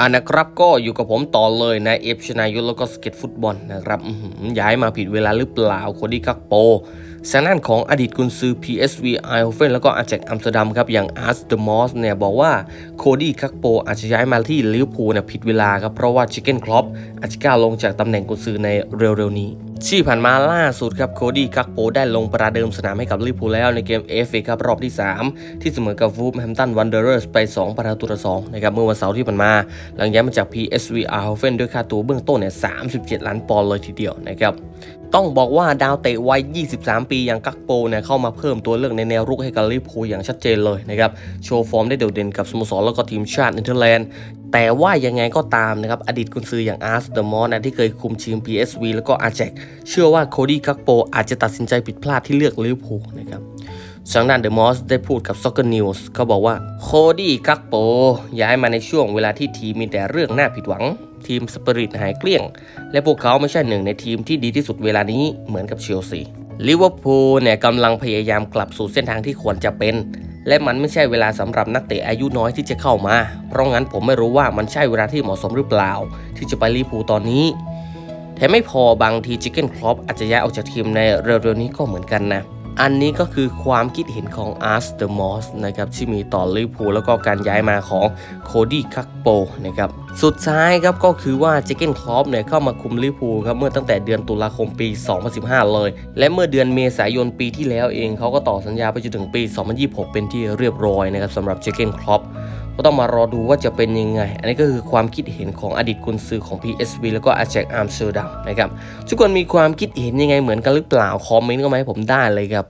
อ่านะครับก็อยู่กับผมต่อเลยนะเอฟชนายุลแล้วก็สเก็ตฟุตบอลนะครับย้ายมาผิดเวลาหรือเปล่าโคดี้กักโปสานานของอดีตกุนซือ PSV ไอโอเฟนแล้วก็อาแจกอัมสเตอร์ดัมครับ อย่างอาร์สเดมอสเนี่ย บอกว่าโคดี้คักโปอาจจะย้ายมาที่ลิเวอร์พูลเนี่ยผิดเวลาครับ เพราะว่าชิคเก้นครอปอาจจะก้าวลงจากตำแหน่งกุนซือในเร็วๆนี้ ที่ผ่านมาล่าสุดครับโคดี้คักโปได้ลงประเดิมสนามให้กับลิเวอร์พูลแล้วในเกมเอฟเอครับรอบที่ 3 ที่เสมอกับวูฟแฮมตันวันเดอร์เรสไป 2 ประตูต่อ2นะครับเมื่อวันเสาร์ที่ผ่านมา หลังย้ายมาจาก PSV Eindhoven ด้วยค่าตัวเบื้องต้นเนี่ย37 ล้านปอนด์เลยทีเดียวนะครับต้องบอกว่าดาวเตะวัย 23 ปีอย่างกักโปเนี่ยเข้ามาเพิ่มตัวเลือกในแนวรุกให้กับลิเวอร์พูลอย่างชัดเจนเลยนะครับ โชว์ฟอร์มได้โดดเด่นกับสโมสรแล้วก็ทีมชาติเนเธอร์แลนด์ แต่ว่ายังไงก็ตามนะครับ อดีตกุนซืออย่างอาร์สเดอมอสนะที่เคยคุมทีม PSV แล้วก็อาแจกเชื่อว่าโคดี้กักโปอาจจะตัดสินใจผิดพลาดที่เลือกลิเวอร์พูลนะครับทางด้านเดอะมอสได้พูดกับ Soccer News เขาบอกว่าโคดี้กักโปย้ายมาในช่วงเวลาที่ทีมมีแต่เรื่องน่าผิดหวัง ทีมสปิริตหายเกลี้ยง และพวกเขาไม่ใช่หนึ่งในทีมที่ดีที่สุดเวลานี้เหมือนกับเชลซีลิเวอร์พูลเนี่ยกำลังพยายามกลับสู่เส้นทางที่ควรจะเป็น และมันไม่ใช่เวลาสำหรับนักเตะอายุน้อยที่จะเข้ามา เพราะงั้นผมไม่รู้ว่ามันใช่เวลาที่เหมาะสมหรือเปล่า ที่จะไปลิเวอร์พูลตอนนี้แถมไม่พอบางทีจิกเก้นครอปอาจจะย้ายออกจากทีมในเร็วๆนี้ก็เหมือนกันนะ อันนี้ก็คือความคิดเห็นของอาร์สเดอมอสนะครับที่มีต่อลิเวอร์พูลแล้วก็การย้ายมาของโคดี้คักโปนะครับสุดท้ายครับก็คือว่าจิ c เกนคลอปเนี่ยเข้ามาคุมลิเวอร์พูลครับเมื่อตั้งแต่เดือนตุลาคมปี 2015 เลย และเมื่อเดือนเมษายนปีที่แล้วเองเขาก็ต่อสัญญาไปจนถึงปี 2026 เป็นที่เรียบร้อยนะครับสำหรับจิ c เกนคลอป ก็ต้องมารอดูว่าจะเป็นยังไง อันนี้ก็คือความคิดเห็นของอดีตกุนซือของ PSV แล้วก็อาแจกอาร์มเซอร์ดัมนะครับทุกคนมีความคิดเห็นยังไงเหมือนกันหรือเปล่าคอมเมนต์ก็มาให้ผมได้เลยครับ